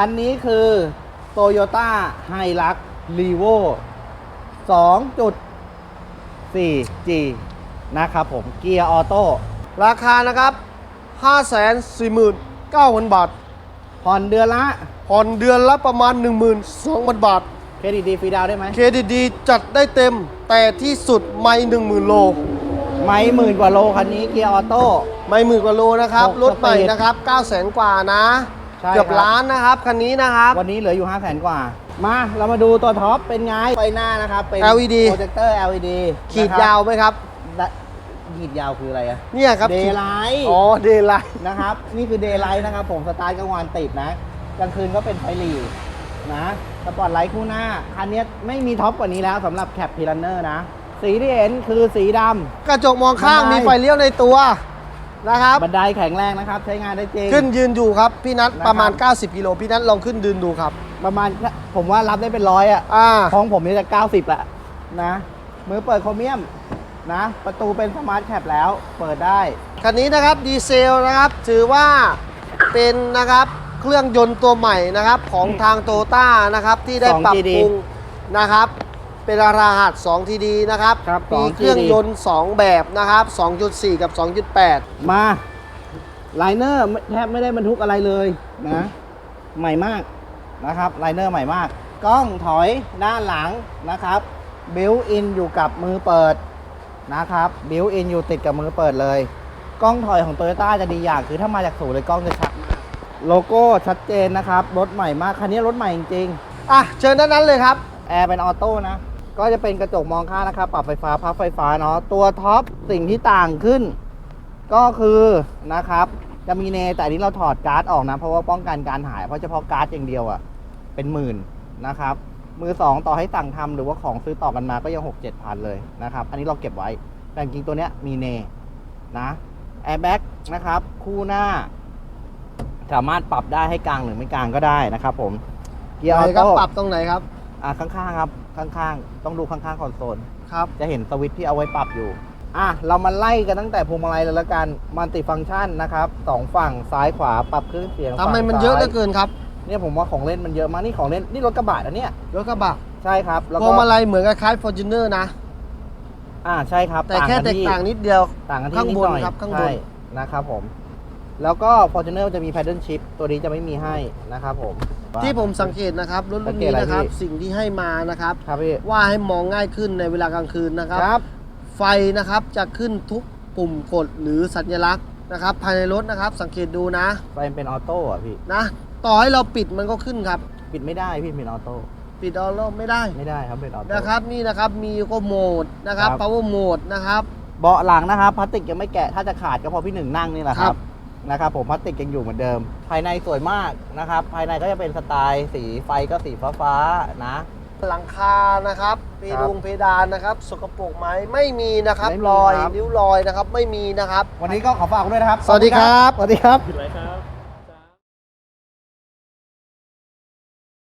คันนี้คือ Toyota Hilux Revo 2.4G นะครับผมเกียร์ออโต้ราคานะครับ 549,000 บาท ผ่อนเดือนละผ่อนเดือนละประมาณ 12,000 บาท เครดิตดีฟรีดาวน์ได้ไหมเครดิตดีจัดได้เต็มแต่ที่สุดไม่ 10,000 โล ไม่หมื่นกว่าโลคันนี้เกียร์ออโต้ไม่หมื่นกว่าโลนะครับหกรถใหม่สปีดนะครับ 900,000 กว่านะ ใช่เกือบครับ ล้านนะครับคันนี้นะครับ วันนี้เหลืออยู่ 5 0 0 0 0 0 กว่า มาเรามาดูตัวท็อปเป็นไงไฟหน้านะครับ เป็น LED โปรเจคเตอร์ LED ขีดนะครับยาวไหมครับได้ขีดยาวคืออะไรอะเนี่ยครับเดขีย์ไลท์อ๋อเดย์ไลท์นะครับ นี่คือเดย์ไลท์นะครับ ผมสตาร์ทกลางวันติดนะกลางคืนก็เป็นไฟหลีนะสปอตไลท์คู่หน้า คันนี้ไม่มีท็อปกว่านี้แล้วสำหรับแคปพีรันเนอร์นะ สีที่เห็นคือสีดำ กระจกมองข้างบันไดมีไฟเลี้ยวในตัว นะครับ บันไดแข็งแรงนะครับ ใช้งานได้จริง ขึ้นยืนอยู่ครับ พี่นัทนะครับ ประมาณ 90กิโลพี่นัทลองขึ้นยืนดูครับ ประมาณผมว่ารับได้เป็นร้อยอะอ่า ของผมนี่จะ 90แหละนะมือเปิดโครเมียมนะ ประตูเป็นสมาร์ทแคปแล้ว เปิดได้ คันนี้นะครับดีเซลนะครับถือว่าเป็นนะครับเครื่องยนต์ตัวใหม่นะครับของทางโตต้านะครับที่ได้2ปรับ GD ปรุงนะครับ เป็นรหัส2 TD นะครับครับมี2เครื่อง GD ยนต์ 2 แบบนะครับ 2.4 กับ 2.8 มาไลเนอร์แทบไม่ได้บรรทุกอะไรเลยนะใหม่มากนะครับไลเนอร์ใหม่มาก กล้องถอยด้านหลังนะครับบิวอินอยู่กับมือเปิดนะครับบิวอินอยู่ติดกับมือเปิดเลย กล้องถอยของ t o y ยต้าจะดีอย่างคือถ้ามาจากศูนย์เลยกล้องจะชัดมากโลโก้ชัดเจนนะครับรถใหม่มากคันนี้รถใหม่จริงอะ เชิญด้านนั้นเลยครับ ๆแอร์เป็นออโต้นะ ก็จะเป็นกระจกมองข้างนะครับ ปรับไฟฟ้าพับไฟฟ้าเนาะตัวท็อปสิ่งที่ต่างขึ้น ก็คือนะครับ จะมีเนแต่อันนี้เราถอดการ์ดออกนะ เพราะว่าป้องกันการหาย เพราะเฉพาะการ์ดอย่างเดียวอะ่ะเป็นหมื่นนะครับ มือสองต่อให้สั่งทำหรือว่าของซื้อต่อกันมาก็ยังหกเจ็ดพันเลยนะครับ อันนี้เราเก็บไว้ แต่จริงๆตัวเนี้ยมีเนนะแอร์แบ็กนะครับ คู่หน้า สามารถปรับได้ให้กลางหรือไม่กลางก็ได้นะครับ ผมเกียร์ออไหนครับโต้ปรับตรงไหนครับอ่าข้างๆครับ ข้างๆ ต้องดูข้างๆคอนโซล ครับ จะเห็นสวิตช์ที่เอาไว้ปรับอยู่ อะ เรามาไล่กันตั้งแต่พวงมาลัยเลยละกัน มัลติฟัง c t ชันนะครับสองฝั่งซ้ายขวาปรับเครื่องเสียงทำไมฝั่งมันเยอะเหลือซ้าเกินครับเนี่ยผมว่าของเล่นมันเยอะมาก นี่ของเล่น นี่รถกระบะนะเนี่ยรถกระบะ ใช่ครับ แล้วพก็วงมาลัยเหมือนกับคล้ายฟอร์จูเนอร์นะ อ่า ใช่ครับแต่แค่นแตกที่ต่างนิดเดียว ต่างกันที่ข้างนิดบนหน่อยครับข้างบน ใช่นะครับผม แล้วก็ Fortuner จะมี Paddle Shift ตัวนี้จะไม่มีให้นะครับผม ที่ผมสังเกตนะครับรถสัรุ่งนเกตนี้อะไรนะครับ พี่ สิ่งที่ให้มานะครับ ครับพี่ ว่าให้มองง่ายขึ้นในเวลากลางคืนนะครับ ครับ ไฟนะครับจะขึ้นทุกปุ่มกดหรือสัญลักษณ์นะครับ ภายในรถนะครับ สังเกตดูนะไฟมันเป็นออโต้อะพี่ นะต่อให้เราปิดมันก็ขึ้นครับ ปิดไม่ได้พี่เป็นออโต้ ปิดออโต้ไม่ได้ไม่ได้ครับเป็นออโต้ นะครับนี่นะครับมีก็โหมดนะครับ ครับ power mode นะครับ เบาะหลังนะครับพลาสติกยังไม่แกะถ้าจะขาดก็เพอพี่หนึ่งนั่งนี่แหละคครัรับบ นะครับผมพลาสติกยังอยู่เหมือนเดิม ภายในสวยมากนะครับ ภายในก็จะเป็นสไตล์สีไฟก็สีฟ้าฟ้าๆนะ หลังคานะครับเพครับดงเพดานนะครับ สกปรกไหมไม่มีนะครับไม่มีรอยครับ ริ้วรอยนะครับ ไม่มีนะครับ วันนี้ก็ขอฝากด้วยนะครับสวัสดีครับ สวัสดีครับปิดไว้ครับ